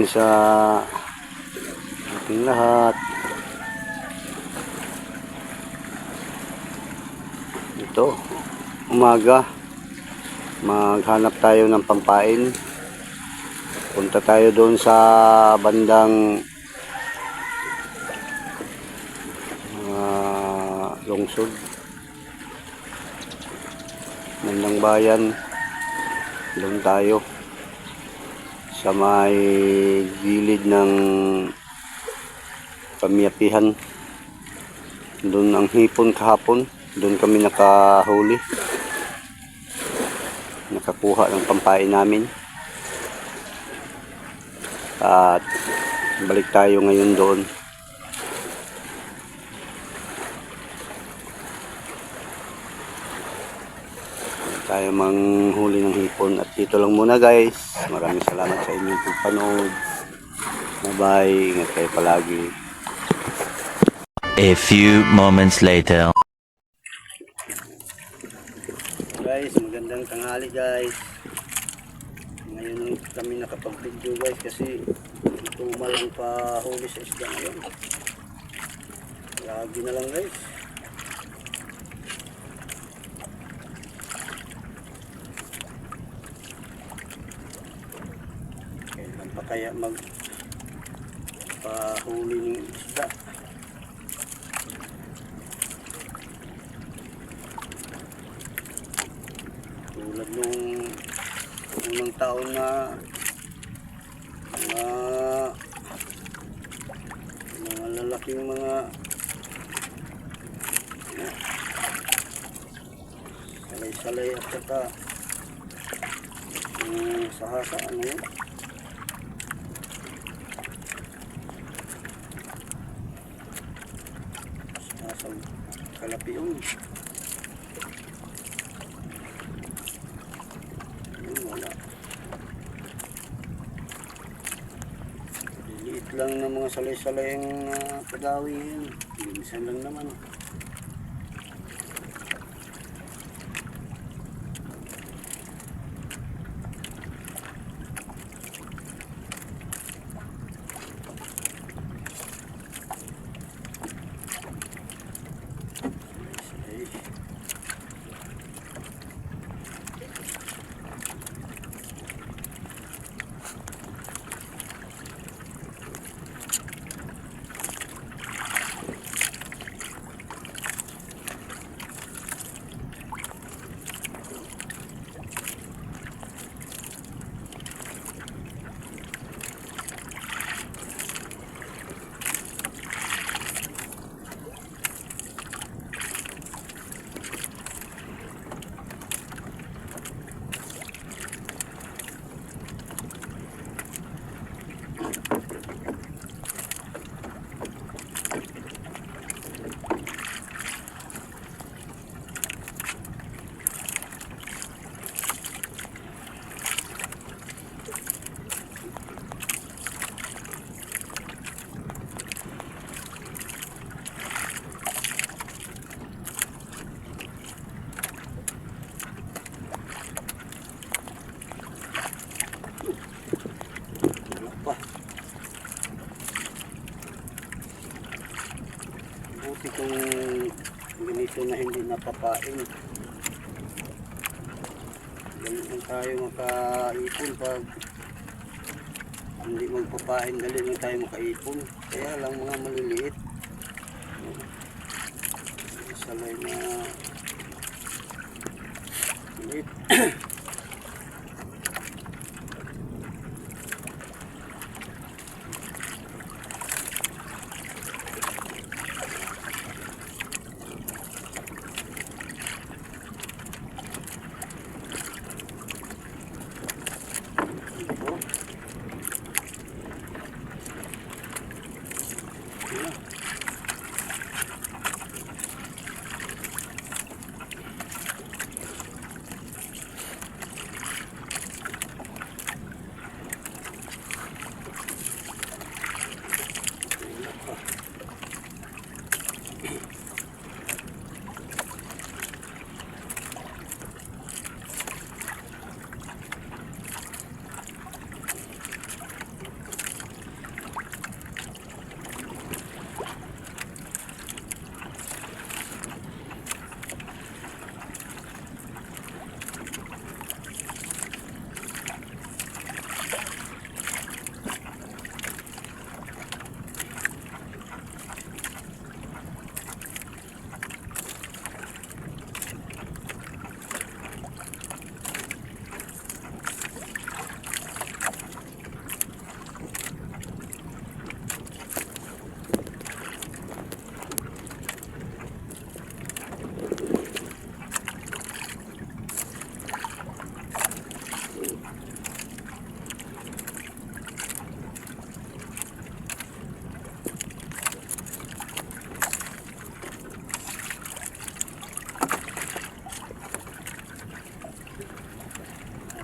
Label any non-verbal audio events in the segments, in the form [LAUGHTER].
sa ating lahat. Ito, umaga. Maghanap tayo ng pampain. Punta tayo doon sa bandang ah, lungsod. Bandang bayan. Doon tayo sa may gilid ng pamiyapihan. Doon ang hipon kahapon. Doon kami nakahuli. Nakakuha ng pampain namin. At balik tayo ngayon doon. Tayo manghuli ng hipon. At dito lang muna guys. Maraming salamat sa inyong pagpanood. Bye bye ingat kayo palagi. A few moments later. guys magandang tanghali guys. Ngayon kami nakapag-video guys kasi tumalang pa huli sa isda ngayon. Lagi na lang guys kaya mag pahuli ng isda. Tulad nung unang taon na mga mga lalaking mga salay-salay at saka yung sahasa ano yun kalapi yun wala. Liit lang ng mga salay-salay ang uh, pagawi yun. Minsan lang naman. Buti kung ganito na hindi napapain. Lang tayo makaipon pag hindi magpapain, dali lang tayo makaipon. Kaya lang mga maliliit. Salay na maliit. [CLEARS THROAT] Yeah.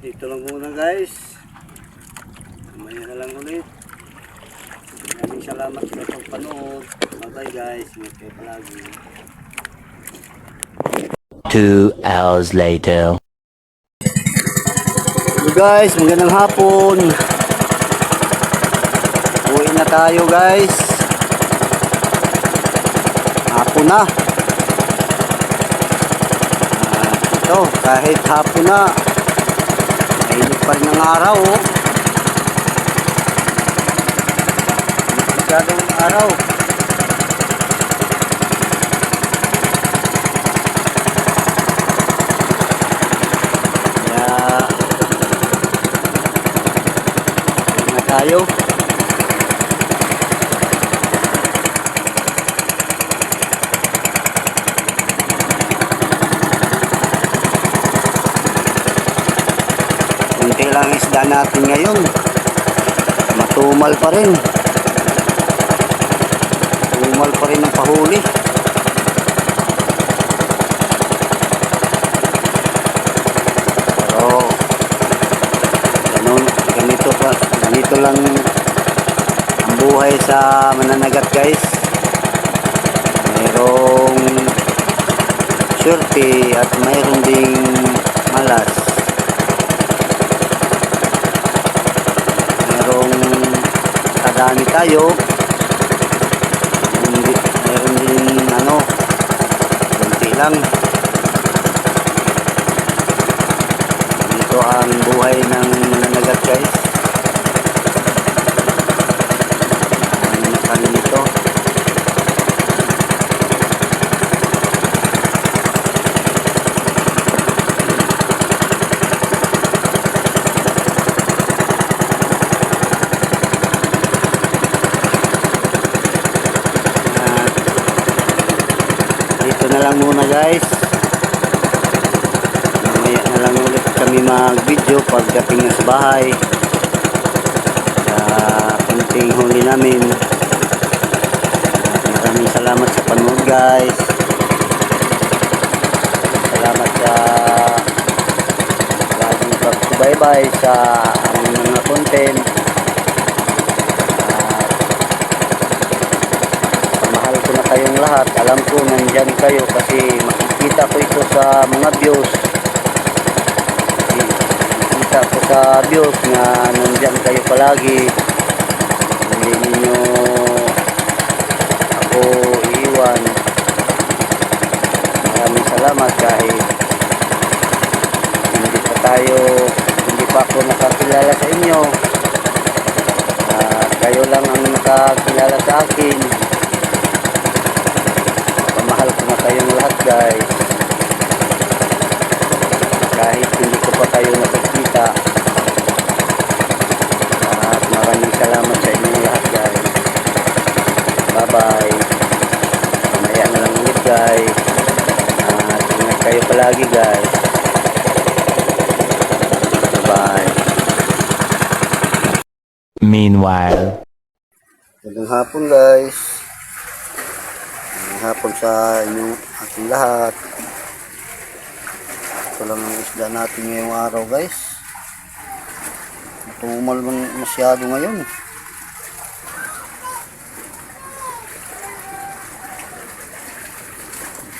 Dito lang muna guys. Mamaya na lang ulit. Maraming salamat sa pagpanood. Bye-bye guys. Ingat kayo palagi. Two hours later. So guys, magandang hapon. Uwi na tayo guys. Hapon na. Ah, ito, kahit hapon na. Pa rin ang araw. Oh. Masyadong araw. Kaya. Kunti lang ang isda natin ngayon. Matumal pa rin. Tumal pa rin ang pahuli. Pero ganun, ganito pa, ganito lang ang buhay sa mananagat guys. Mayroong surte at mayroong ding malas. Kadami tayo. Hindi, mayroon din ano, kunti lang. Ito ang buhay ng mananagat guys. Ang nakan nito. Ah, dito na lang muna guys. Mamaya na lang ulit kami mag-video pagdating na sa bahay. Sa kunting huli namin. Maraming salamat sa panood guys. Salamat sa laging pagsubaybay sa aming mga content. At mahal ko na kayong lahat. Alam ko nandyan kayo kasi makikita ko ito sa mga views. Makikita ko sa views na nandyan kayo palagi. Hindi ninyo ako iiwan. Maraming salamat kahit hindi pa tayo, hindi pa ako nakakilala sa inyo. At kayo lang ang nakakilala sa akin. Kayong lahat guys. Kahit hindi ko pa kayo nakikita. At maraming salamat sa inyong lahat guys. Bye bye. Mamaya na lang ulit guys. At ingat kayo palagi guys. Bye bye. Meanwhile. Magandang hapon guys. Magandang hapon sa inyong ating lahat. Ito lang ang isda natin ngayong araw guys. Tumal man masyado ngayon.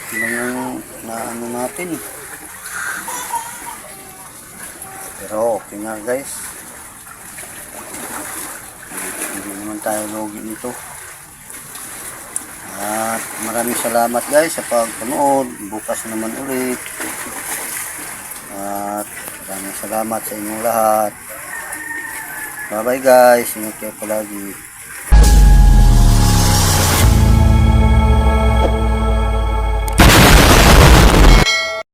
Ito lang yung naano natin. Pero okay na guys. Hindi naman tayo logi nito. At maraming salamat guys sa pagpanood. Bukas naman ulit. At maraming salamat sa inyong lahat. Bye bye guys. Ingat kayo palagi.